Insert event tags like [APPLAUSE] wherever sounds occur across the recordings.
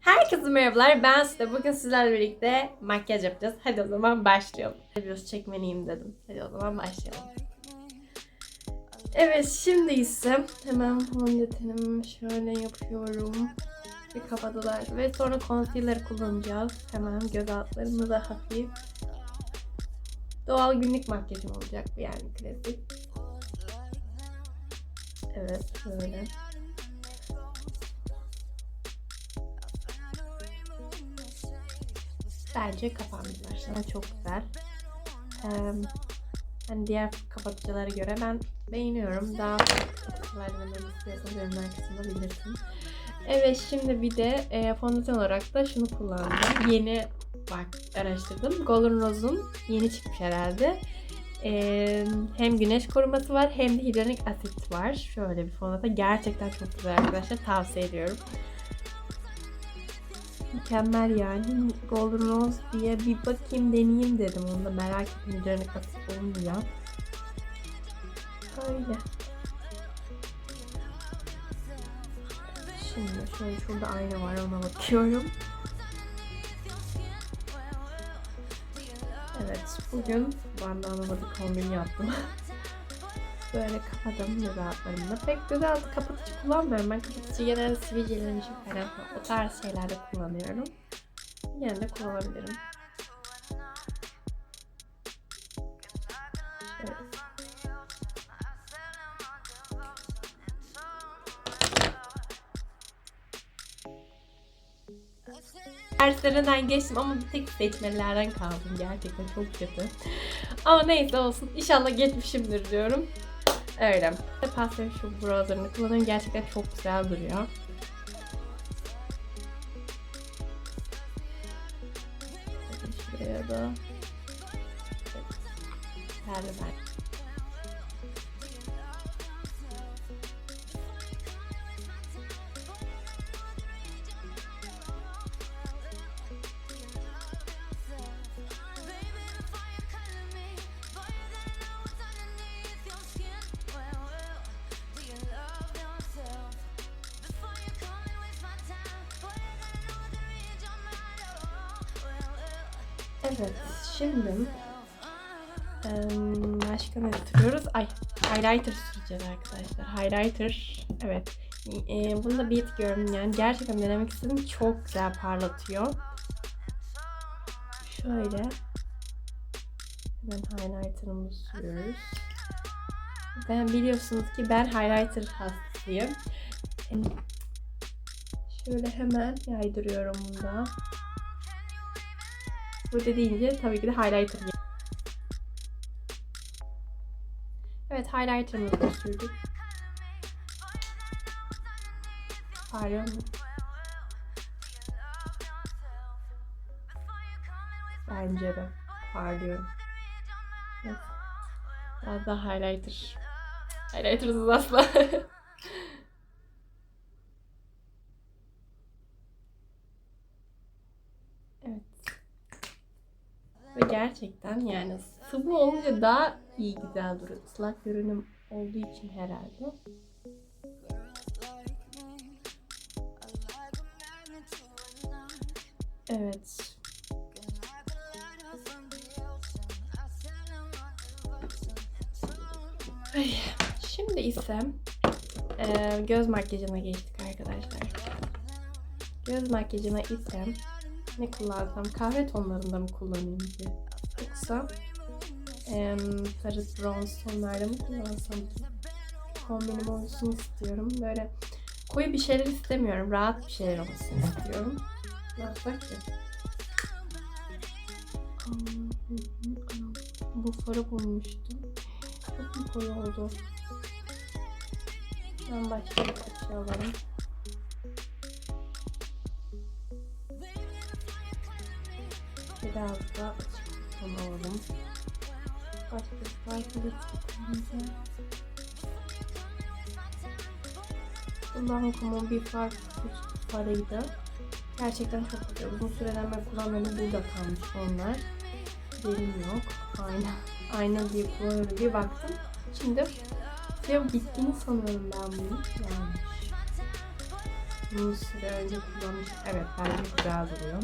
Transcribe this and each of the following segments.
Herkese merhabalar. Ben size bugün sizlerle birlikte makyaj yapacağız. Hadi o zaman başlayalım. Videosu çekmeliyim dedim. Hadi o zaman başlayalım. Evet şimdi ise hemen fondötenimi şöyle yapıyorum. Bir kapadılar. Ve sonra concealer kullanacağız. Hemen göz altlarımı da hafif. Doğal günlük makyajım olacak yani klasik. Evet böyle. Bence kapandılar. Sana çok güzel. Ee, hani diğer kapatıcılara göre ben beğeniyorum. Daha vermelerini istiyorsanız yorumlar kısmında bilirsin. Evet şimdi bir de e, fondöten olarak da şunu kullandım. Yeni bak araştırdım. Golden Rose'un yeni çıkmış herhalde. Ee, hem güneş koruması var hem de hidronik asit var. Şöyle bir fondöten. Gerçekten çok güzel arkadaşlar. Tavsiye ediyorum. Mükemmel yani. Golden Rose diye bir bakayım deneyeyim dedim. Onu da merak ettim. Üzerine kasıp olmuyor. Öyle. Şimdi şöyle şurada ayna var ona bakıyorum. Evet bugün bandanalı bir kombin yaptım. [LAUGHS] Böyle kapadım göz altlarımda. Pek altı kapatıcı kullanmıyorum. Ben kapatıcı genelde sivilcelerim için falan o tarz şeylerde kullanıyorum. Yine de kullanabilirim. Evet. Derslerden geçtim ama bir tek seçmelerden kaldım. Gerçekten çok kötü. Ama neyse olsun. İnşallah geçmişimdir diyorum. Öyle. Pastel şu bronzerını kullanıyorum. Gerçekten çok güzel duruyor. Evet, şimdi başka ne sürüyoruz? Ay, highlighter süreceğiz arkadaşlar. Highlighter, evet. E, bunu da bir gördüm yani. Gerçekten denemek istedim. Çok güzel parlatıyor. Şöyle. Hemen highlighter'ımızı sürüyoruz. Ben biliyorsunuz ki ben highlighter hastasıyım. Şöyle hemen yaydırıyorum bunda. Bu deyince tabii ki de highlighter. Evet highlighter'ımızı da sürdük. Pardon. Bence de. Pardon. Evet. Biraz daha highlighter. Highlighter'sız asla. [LAUGHS] evet. Ve gerçekten yani sıvı olunca daha iyi güzel duruyor. Islak görünüm olduğu için herhalde. Evet. Ay, Şimdi ise e, göz makyajına geçtik arkadaşlar. Göz makyajına ise ne kullansam? Kahve tonlarında mı kullanayım ki? Yoksa sarı bronz tonlarda mı kullansam ki? Kombinim olsun istiyorum. Böyle koyu bir şeyler istemiyorum. Rahat bir şeyler olsun istiyorum. Ne ki? Hmm, Bu farı bulmuştum. Çok mu koyu oldu? Ben başka bir şey alalım. Biraz da alalım. Farklı bir tıklayınca. Bundan kumon bir farklı farıydı. Gerçekten çok güzel. Uzun süreden ben kullanmıyorum. Burada kalmış onlar. Benim yok. Ayna. [LAUGHS] Ayna diye kullanıyorum diye baktım. Şimdi ya bittiğini sanıyorum ben bunu. Yanlış. Uzun süre önce kullanmış. Evet bence güzel duruyor.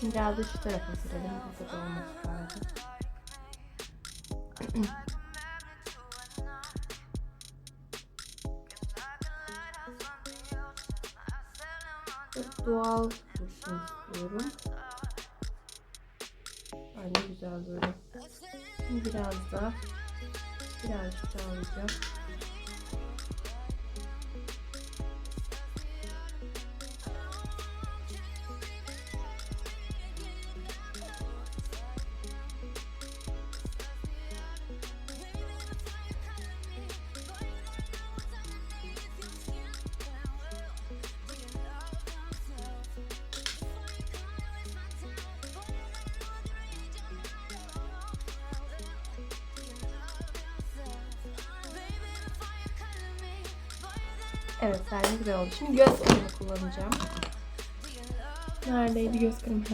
Şimdi da şu tarafa sürelim. Burada da olmak lazım. Doğal dursun istiyorum. Bence güzel böyle. Biraz da birazcık daha alacağım. Evet bence güzel oldu. Şimdi göz kremi kullanacağım. Neredeydi göz kremi?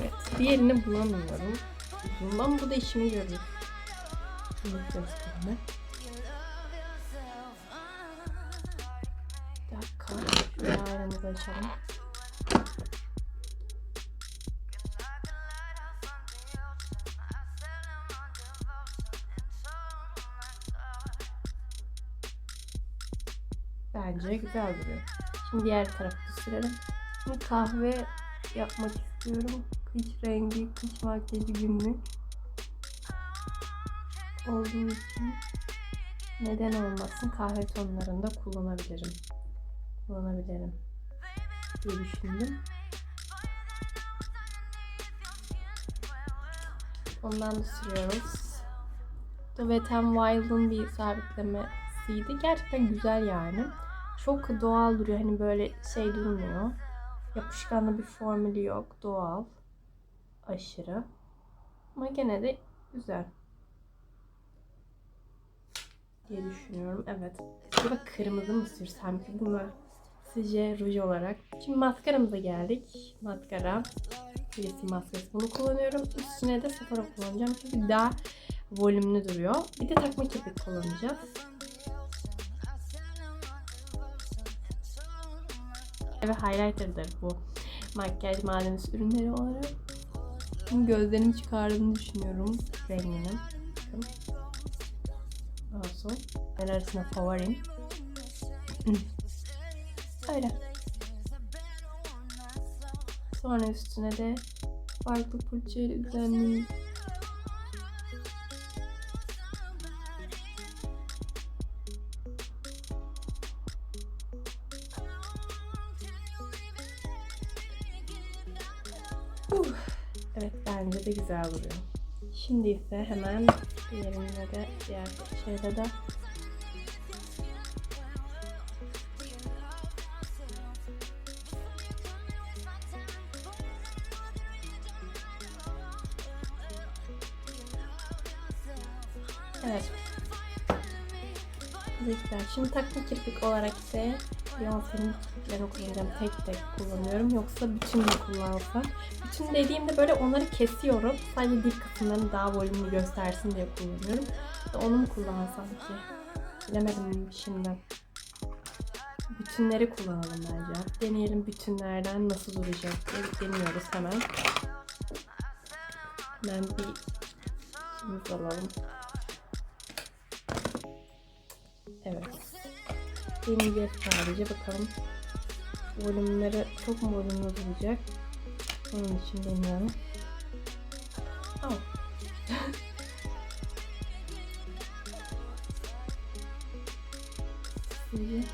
Evet. Diğerini bulamıyorum. Ama bu da işimi görür. Şimdi göz kremi. Bir dakika. Ayranımızı açalım. Bence güzel duruyor. Şimdi diğer tarafı sürelim. Şimdi kahve yapmak istiyorum. Kış rengi, kış makyajı günlük. Olduğu için neden olmasın kahve tonlarında kullanabilirim. Kullanabilirim diye düşündüm. Ondan da sürüyoruz. The Wet n Wild'ın bir sabitlemesiydi. Gerçekten güzel yani. Çok doğal duruyor. Hani böyle şey durmuyor. Yapışkanlı bir formülü yok. Doğal. Aşırı. Ama gene de güzel. Diye düşünüyorum. Evet. Acaba kırmızı mı sürsem ki bunu sizce ruj olarak. Şimdi maskaramıza geldik. Maskara. Birisi maskarası. Bunu kullanıyorum. Üstüne de Sephora kullanacağım. Çünkü daha volümlü duruyor. Bir de takma kirpik kullanacağız. Ve highlighter'dır bu. Makyaj malzemesi ürünleri olarak. Şimdi gözlerimi çıkardığını düşünüyorum rengini. Olsun. Ben arasında favorim. [CLEARS THROAT] Öyle. Sonra üstüne de farklı fırçayla düzenleyeyim. De güzel duruyor. Şimdi ise hemen diğerine de diğer şeyde de Evet. Güzel. Şimdi takma kirpik olarak ise Beyoncé'nin kirpiklerini kullanacağım. Tek tek kullanıyorum. Yoksa bütün mü kullansam? Bütün dediğimde böyle onları kesiyorum. Sadece dip kısımlarını daha volümlü göstersin diye kullanıyorum. Onu mu kullansam ki? Bilemedim şimdi. Bütünleri kullanalım bence. Deneyelim bütünlerden nasıl duracak diye deniyoruz hemen. Hemen bir alalım. Evet. Deneyeceğiz sadece bakalım. Volümleri çok mu volümlü duracak? Onun için deniyorum. Oh. [LAUGHS] Sizce?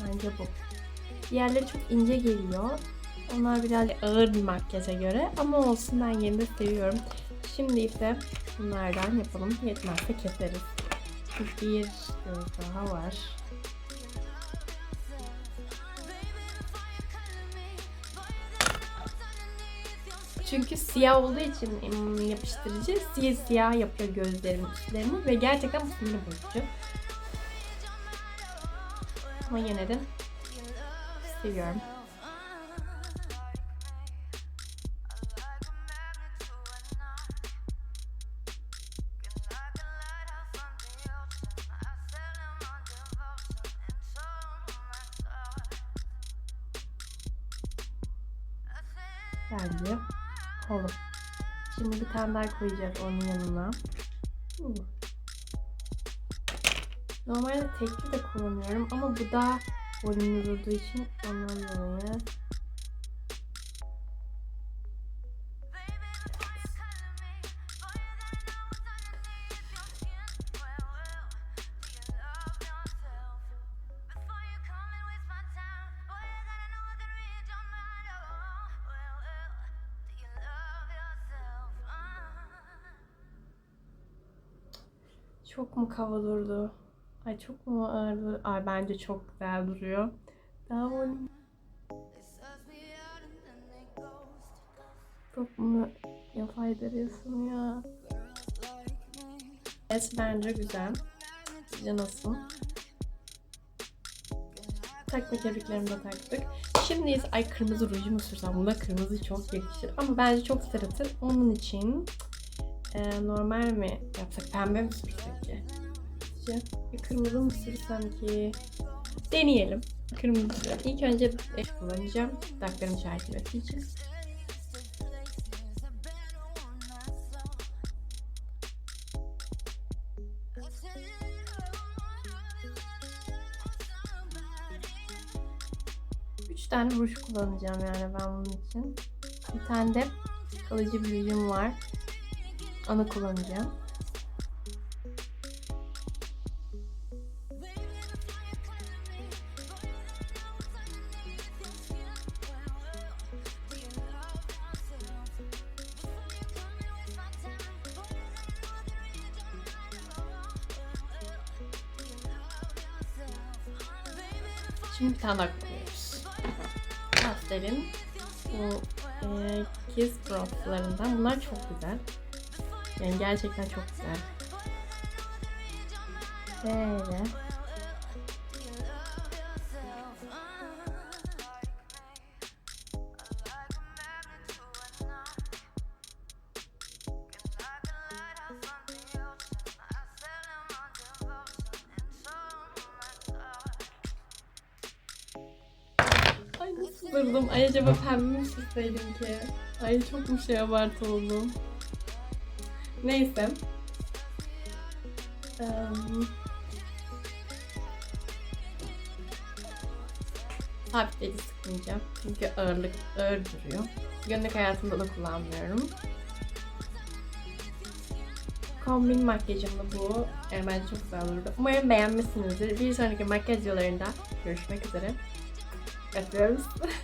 Bence bu. Diğerleri çok ince geliyor. Onlar biraz ağır bir makyaja göre ama olsun ben yine de seviyorum. Şimdi ise bunlardan yapalım. Yetmezse keseriz. Bir daha var. Çünkü siyah olduğu için yapıştırıcı siyah siyah yapıyor gözlerimin üstlerini ve gerçekten bu sinir bozucu. Ama yine de seviyorum. Tane daha koyacağız onun yanına. Normalde tekli de kullanıyorum ama bu da volümlü durduğu için ondan dolayı. Çok mu kava durdu? Ay çok mu ağır dur- Ay bence çok güzel duruyor. Daha volüm. Çok mu yapay duruyorsun ya? Evet bence güzel. Sizce nasıl? Takma kirpiklerimi de taktık. Şimdi ay kırmızı rujumu sürsem buna kırmızı çok yakışır. Ama bence çok sırıtır. Onun için e, normal mi yapsak? Pembe mi sürsek ki? Sizce? Bir kırmızı mı sürsem ki? Deneyelim. Kırmızı. İlk önce eş kullanacağım. Dudaklarımı için. Üç tane ruj kullanacağım yani ben bunun için. Bir tane de kalıcı bir rujum var. Onu kullanacağım. Şimdi bir tane daha kullanıyoruz. Pastelin bu e, Kiss Bronze'larından. Bunlar çok güzel. Yani gerçekten çok güzel. Böyle. Ay nasıl? Ay acaba pembe mi sürseydim ki? Ay çok mu şey abartı oldum. Neyse. Um, sabitleyici sıkmayacağım. Çünkü ağırlık ağır duruyor. Günlük hayatımda da kullanmıyorum. Kombin makyajım da bu. Yani bence çok güzel olurdu. Umarım beğenmişsinizdir. Bir sonraki makyaj videolarında görüşmek üzere. Öpüyoruz. [LAUGHS]